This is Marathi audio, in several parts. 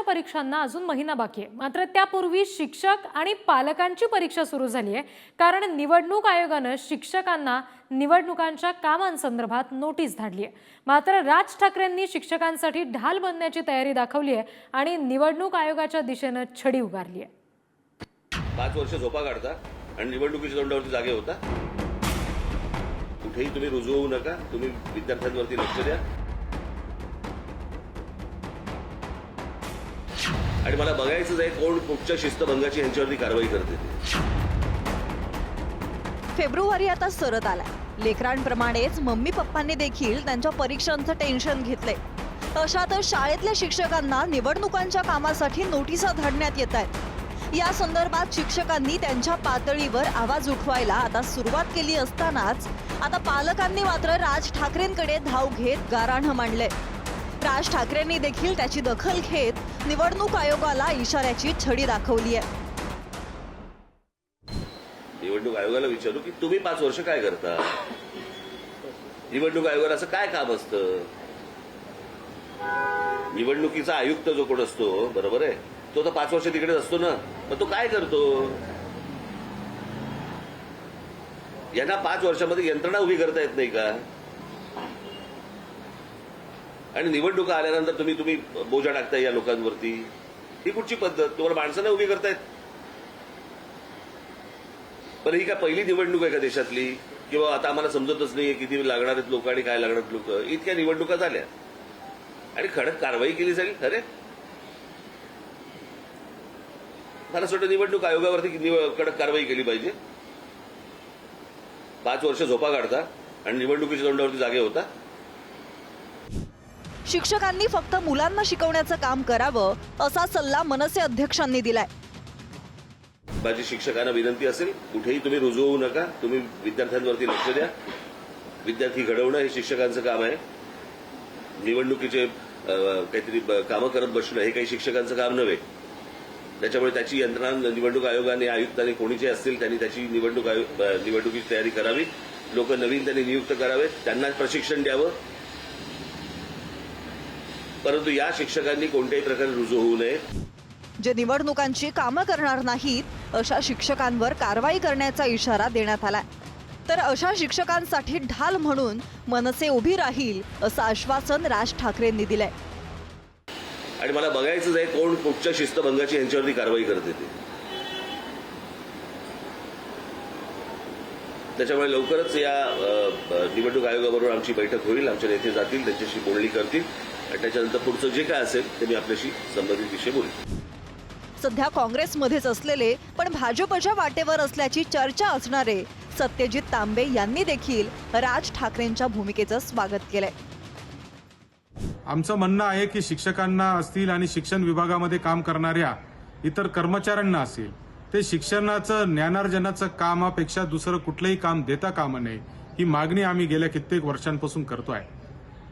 शाळांच्या परीक्षांना अजून महिना बाकी आहे. मात्र त्यापूर्वी शिक्षक आणि पालकांची परीक्षा सुरू झाली आहे. कारण निवडणूक आयोगानं शिक्षकांना निवडणुकांच्या कामांसंदर्भात नोटीस धाडली आहे. मात्र राज ठाकरेंनी शिक्षकांसाठी ढाल बनण्याची तयारी दाखवली आहे आणि निवडणूक आयोगाच्या दिशेनं छडी उगारली आहे. पाच वर्ष झोपा काढता आणि निवडणुकीच्या तोंडावरती जागे होता. कुठेही तुम्ही रुजू होऊ नका. तुम्ही विद्यार्थ्यांवरती लक्ष द्या. आणि मला बघायचंच आहे कोण कुठच्या शिस्तभंगाची यांच्यावरती कारवाई करते. ते. फेब्रुवारी आता सरत आलाय. लेकरांप्रमाणेच मम्मी पप्पांनी देखील त्यांच्या परीक्षांचं टेन्शन घेतलंय. अशातच शाळेतल्या शिक्षकांना निवडणुकांच्या कामासाठी नोटिसा धाडण्यात येत आहेत या संदर्भात शिक्षकांनी त्यांच्या पातळीवर आवाज उठवायला आता सुरुवात केली असतानाच आता पालकांनी मात्र राज ठाकरेंकडे धाव घेत गाराणं मांडलंय. राज ठाकरेंनी देखील त्याची दखल घेत निवडणूक आयोगाला इशाऱ्याची छडी दाखवली आहे. निवडणूक आयोगाला विचारू की तुम्ही पाच वर्ष काय करता? निवडणूक आयोगाला असं काय काम असतं? निवडणुकीचा आयुक्त जो कोण असतो बरोबर आहे? तो तर पाच वर्ष तिकडेच असतो ना. मग तो काय करतो? यांना पाच वर्षामध्ये यंत्रणा उभी करता येत नाही का? आणि निवडणुका आल्यानंतर तुम्ही तुम्ही बोजा टाकताय या लोकांवरती. ही कुठची पद्धत? तुम्हाला माणसांना उभी करतायत? पण ही काय पहिली निवडणूक आहे का देशातली? किंवा आता आम्हाला समजतच नाहीये किती लागणार आहेत लोक आणि काय लागणार आहेत लोक. इतक्या निवडणुका झाल्या. आणि खडक कारवाई केली जाईल? खरे? मला असं वाटतं निवडणूक आयोगावरती कडक कारवाई केली पाहिजे. पाच वर्ष झोपा काढता आणि निवडणुकीच्या तोंडावरती जागे होता. शिक्षकांनी फक्त मुलांना शिकवण्याचं काम करावं असा सल्ला मनसे अध्यक्षांनी दिलाय. माझी शिक्षकांना विनंती असेल कुठेही तुम्ही रुजू होऊ नका तुम्ही विद्यार्थ्यांवरती लक्ष द्या. विद्यार्थी घडवणं हे शिक्षकांचं काम आहे. निवडणुकीचे काहीतरी कामं करत बसणं हे काही शिक्षकांचं काम नव्हे. त्याच्यामुळे त्याची यंत्रणा निवडणूक आयोगाने आयुक्तांनी कोणी जे असतील त्यांनी त्याची निवडणूक आयोग निवडणुकीची तयारी करावी. लोक नवीन त्यांनी नियुक्त करावेत त्यांना प्रशिक्षण द्यावं. परंतु या शिक्षकांनी कोणत्याही प्रकारे रुजू होऊ नये. जे निवडणुकांची कामं करणार नाहीत अशा शिक्षकांवर कारवाई करण्याचा इशारा देण्यात आलाय. तर अशा शिक्षकांसाठी ढाल म्हणून मनसे उभी राहील असं आश्वासन राज ठाकरेंनी दिलंय. आणि मला बघायचंच आहे कोण कुठच्या शिस्तभंगाची यांच्यावरती कारवाई करते ते. त्याच्यामुळे लवकरच या निवडणूक आयोगाबरोबर आमची बैठक होईल आमचे नेते जातील त्यांच्याशी बोलणी करतील. आणि त्याच्यानंतर पुढचं जे काय असेल ते मी आपल्याशी संबंधित विषय बोलेल सध्या काँग्रेसमध्येच असलेले पण भाजपच्या वाटेवर असल्याची चर्चा असणारे सत्यजित तांबे यांनी देखील राज ठाकरेंच्या भूमिकेचं स्वागत केलंय. आमचं म्हणणं आहे की शिक्षकांना असतील आणि शिक्षण विभागामध्ये काम करणाऱ्या इतर कर्मचाऱ्यांना असेल ते शिक्षणाचं ज्ञानार्जनाचं कामापेक्षा दुसरं कुठलंही काम देता कामा नये ही मागणी आम्ही गेल्या कित्येक वर्षांपासून करतोय.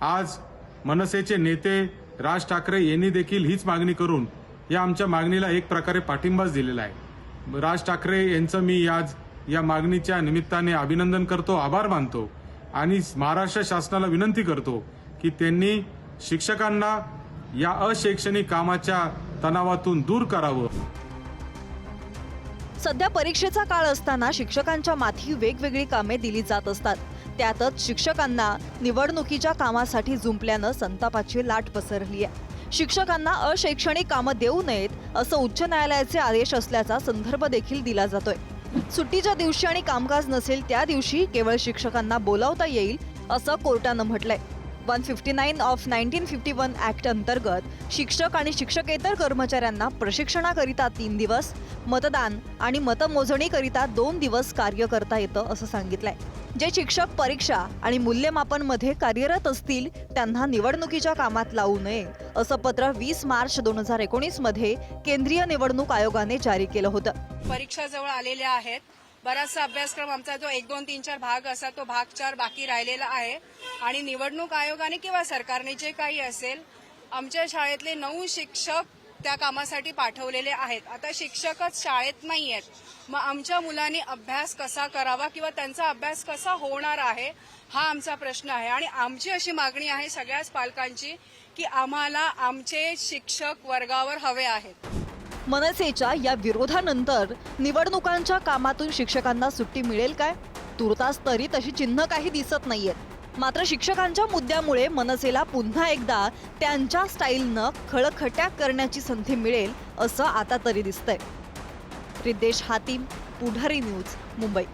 आज मनसेचे नेते राज ठाकरे यांनी देखील हीच मागणी करून या आमच्या मागणीला एक प्रकारे पाठिंबाच दिलेला आहे. राज ठाकरे यांचं मी आज या मागणीच्या निमित्ताने अभिनंदन करतो आभार मानतो आणि महाराष्ट्र शासनाला विनंती करतो की त्यांनी शिक्षकांना या अशैक्षणिक कामाच्या तणावातून दूर करावं. सध्या परीक्षेचा काळ असताना शिक्षकांच्या माथी वेगवेगळी कामे दिली जात असतात. त्यातच शिक्षकांना निवडणुकीच्या कामासाठी जुंपल्यानं संतापाची लाट पसरली आहे. शिक्षकांना अशैक्षणिक कामं देऊ नयेत असं उच्च न्यायालयाचे आदेश असल्याचा संदर्भ देखील दिला जातोय. सुट्टीच्या दिवशी आणि कामकाज नसेल त्या दिवशी केवळ शिक्षकांना बोलावता येईल असं कोर्टानं म्हटलंय. One fifty nine of nineteen fifty one act अंतर्गत शिक्षक आणि शिक्षकेतर कर्मचाऱ्यांना प्रशिक्षणाकरिता तीन दिवस मतदान आणि मतमोजणीकरिता दोन दिवस कार्य करता येतं असं सांगितलंय. जे शिक्षक परीक्षा आणि मूल्यमापनमध्ये कार्यरत असतील त्यांना निवडणुकीच्या कामात लावू नये असं पत्र वीस मार्च दोन हजार एकोणीसमध्ये केंद्रीय निवडणूक आयोगाने जारी केलं होतं. परीक्षा जवळ आलेल्या आहेत. बराचसा अभ्यासक्रम आमचा जो एक दोन तीन चार भाग असा तो भाग चार बाकी राहिलेला आहे. आणि निवडणूक आयोगाने किंवा सरकारने जे काही असेल आमच्या शाळेतले नऊ शिक्षक त्या कामासाठी पाठवलेले आहेत. आता शिक्षकच शाळेत नाही आहेत मग आमच्या मुलांनी अभ्यास कसा करावा किंवा त्यांचा अभ्यास कसा होणार आहे हा आमचा प्रश्न आहे. आणि आमची अशी मागणी आहे सगळ्याच पालकांची की आम्हाला आमचे शिक्षक वर्गावर हवे आहेत. मनसेच्या या विरोधानंतर निवडणुकांच्या कामातून शिक्षकांना सुट्टी मिळेल काय? तुर्तास तरी तशी चिन्ह काही दिसत नाहीयेत. मात्र शिक्षकांच्या मुद्द्यामुळे मनसेला पुन्हा एकदा त्यांच्या स्टाईलनं खळखट्या करण्याची संधी मिळेल असं आता तरी दिसतंय. रिद्देश हातीम पुढारी न्यूज मुंबई.